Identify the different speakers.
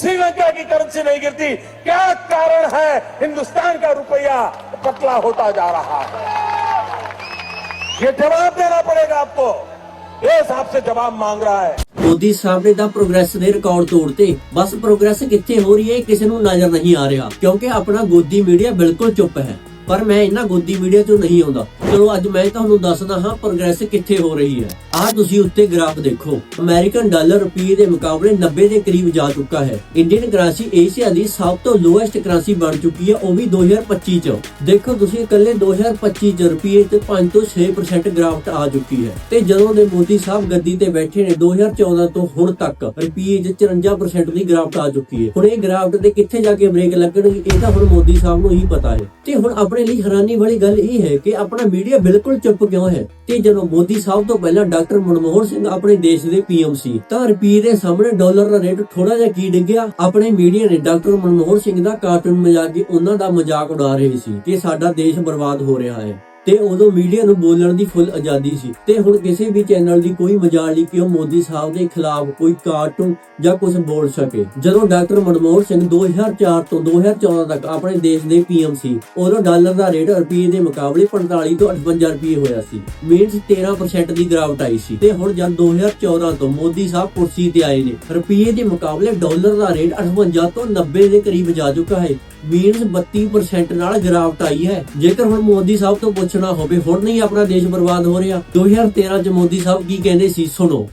Speaker 1: श्रीलंका की करेंसी नहीं गिरती क्या कारण है हिंदुस्तान का रुपया पतला होता जा रहा है ये जवाब देना पड़ेगा आपको देश आपसे जवाब मांग रहा है
Speaker 2: ਮੋਦੀ ਸਾਹਿਬ ਨੇ ਤਾਂ ਪ੍ਰੋਗਰੈਸ ਦੇ ਰਿਕਾਰਡ ਤੋੜਤੇ ਬਸ ਪ੍ਰੋਗਰੈਸ ਕਿੱਥੇ ਹੋ ਰਹੀ ਹੈ ਇਹ ਕਿਸੇ ਨੂੰ ਨਜ਼ਰ ਨਹੀਂ ਆ ਰਿਹਾ ਕਿਉਂਕਿ ਆਪਣਾ ਗੋਦੀ ਮੀਡੀਆ ਬਿਲਕੁਲ ਚੁੱਪ ਹੈ ਪਰ ਮੈਂ ਇਹਨਾਂ ਗੋਦੀ ਮੀਡੀਆ ਚੋਂ ਨਹੀਂ ਆਉਂਦਾ ਚਲੋ ਅੱਜ ਮੈਂ ਤੁਹਾਨੂੰ ਦੱਸਦਾ ਹਾਂ ਪ੍ਰੋਗਰੈਸ ਕਿੱਥੇ ਹੋ ਰਹੀ ਹੈ ਆਹ ਤੁਸੀਂ ਉੱਤੇ ਗ੍ਰਾਫ ਦੇਖੋ। ਅਮਰੀਕਨ ਡਾਲਰ ਰੁਪਏ ਦੇ ਮੁਕਾਬਲੇ 90 ਦੇ ਕਰੀਬ ਜਾ ਚੁੱਕਾ ਹੈ। ਇੰਡੀਅਨ ਕਰੰਸੀ ਏਸ਼ੀਆ ਦੀ ਸਭ ਤੋਂ ਲੋਐਸਟ ਕਰੰਸੀ ਬਣ ਚੁੱਕੀ ਹੈ, ਉਹ ਵੀ 2025 ਚ। ਦੇਖੋ ਤੁਸੀਂ ਇਕੱਲੇ 2025 ਚ ਰੁਪਏ ਤੇ 5 ਤੋਂ 6% ਗ੍ਰਾਫਟ ਆ ਚੁੱਕੀ ਹੈ। ਤੇ ਜਦੋਂ ਦੇ ਮੋਦੀ ਸਾਹਿਬ ਗੱਦੀ ਤੇ ਬੈਠੇ ਨੇ 2014 ਤੋਂ ਹੁਣ ਤੱਕ ਰੁਪਏ 'ਚ 54% ਦੀ ਗ੍ਰਾਫਟ ਆ ਚੁੱਕੀ ਹੈ। ਹੁਣ ਇਹ ਗ੍ਰਾਫਟ ਤੇ ਕਿੱਥੇ ਜਾ ਕੇ ਬ੍ਰੇਕ ਲੱਗਣਗੇ, ਇਹ ਤਾਂ ਹੁਣ ਮੋਦੀ ਸਾਹਿਬ ਨੂੰ ਹੀ ਪਤਾ ਹੈ। ਤੇ ਹੁਣ ਆਪਣੇ ਲਈ ਹੈਰਾਨੀ ਵਾਲੀ ਗੱਲ ਇਹ ਹੈ ਕਿ ਆਪਣਾ ਮੀਡੀਆ ਬਿਲਕੁਲ ਚੁੱਪ ਕਿਉਂ ਹੈ? ਤੇ ਜਦੋਂ ਮੋਦੀ ਸਾਹਿਬ ਤੋਂ ਪਹਿਲਾਂ ਡਾਕਟਰ ਮਨਮੋਹਨ ਸਿੰਘ ਆਪਣੇ ਦੇਸ਼ ਦੇ ਪੀਐਮ ਸੀ। ਤਾਂ ਰੁਪਏ ਦੇ ਸਾਹਮਣੇ ਡਾਲਰ ਦਾ ਰੇਟ ਥੋੜਾ ਜਿਹਾ ਕੀ ਡਿੱਗਿਆ? ਆਪਣੇ ਮੀਡੀਆ ਨੇ ਡਾਕਟਰ ਮਨਮੋਹਨ ਸਿੰਘ ਦਾ ਕਾਰਟੂਨ ਮਜ਼ਾਕ ਕੇ ਉਹਨਾਂ ਦਾ ਮਜ਼ਾਕ ਉਡਾ ਰਹੇ ਸੀ ਕਿ ਸਾਡਾ ਦੇਸ਼ ਬਰਬਾਦ ਹੋ ਰਿਹਾ ਹੈ। ਤੇ ਉਦੋਂ ਮੀਡੀਆ ਨੂੰ ਬੋਲਣ ਦੀ ਫੁੱਲ ਆਜ਼ਾਦੀ ਸੀ। ਤੇ ਹੁਣ ਕਿਸੇ ਵੀ ਚੈਨਲ ਦੀ ਕੋਈ ਮਜਾਲ ਨਹੀਂ ਕਿ ਉਹ ਮੋਦੀ ਸਾਹਿਬ ਦੇ ਖਿਲਾਫ ਕੋਈ ਕਾਰਟੂਨ ਜਾਂ ਕੁਝ ਬੋਲ ਸਕੇ। ਜਦੋਂ ਡਾਕਟਰ ਮਨਮੋਹਨ ਸਿੰਘ 2004 ਤੋਂ 2014 ਤੱਕ ਆਪਣੇ ਦੇਸ਼ ਦੇ ਪੀਐਮ ਸੀ, ਉਦੋਂ ਡਾਲਰ ਦਾ ਰੇਟ ਰੁਪਏ ਦੇ ਮੁਕਾਬਲੇ 45 ਤੋਂ 58 ਰੁਪਏ ਹੋਇਆ ਸੀ। ਮੀਨਸ 13% ਦੀ ਗਿਰਾਵਟ ਆਈ ਸੀ। ਤੇ ਹੁਣ ਜਦ 2014 ਤੋਂ ਮੋਦੀ ਸਾਹਿਬ ਕੁਰਸੀ ਤੇ ਆਏ ਨੇ, ਰੁਪਏ ਦੇ ਮੁਕਾਬਲੇ ਡਾਲਰ ਦਾ ਰੇਟ 58 ਤੋਂ 90 ਦੇ ਕਰੀਬ ਜਾ ਚੁੱਕਾ ਹੈ। ਮੀਨਸ 32% ਨਾਲ ਗਿਰਾਵਟ ਆਈ ਹੈ। ਜੇਕਰ ਹੁਣ ਮੋਦੀ ਸਾਹਿਬ ਤੋਂ ਪੁੱਛਣਾ ਹੋਵੇ, ਹੁਣ ਨਹੀਂ ਆਪਣਾ ਦੇਸ਼ ਬਰਬਾਦ ਹੋ ਰਿਹਾ। 2013 ਚ ਮੋਦੀ ਸਾਹਿਬ ਕੀ ਕਹਿੰਦੇ ਸੀ? ਸੁਣੋ।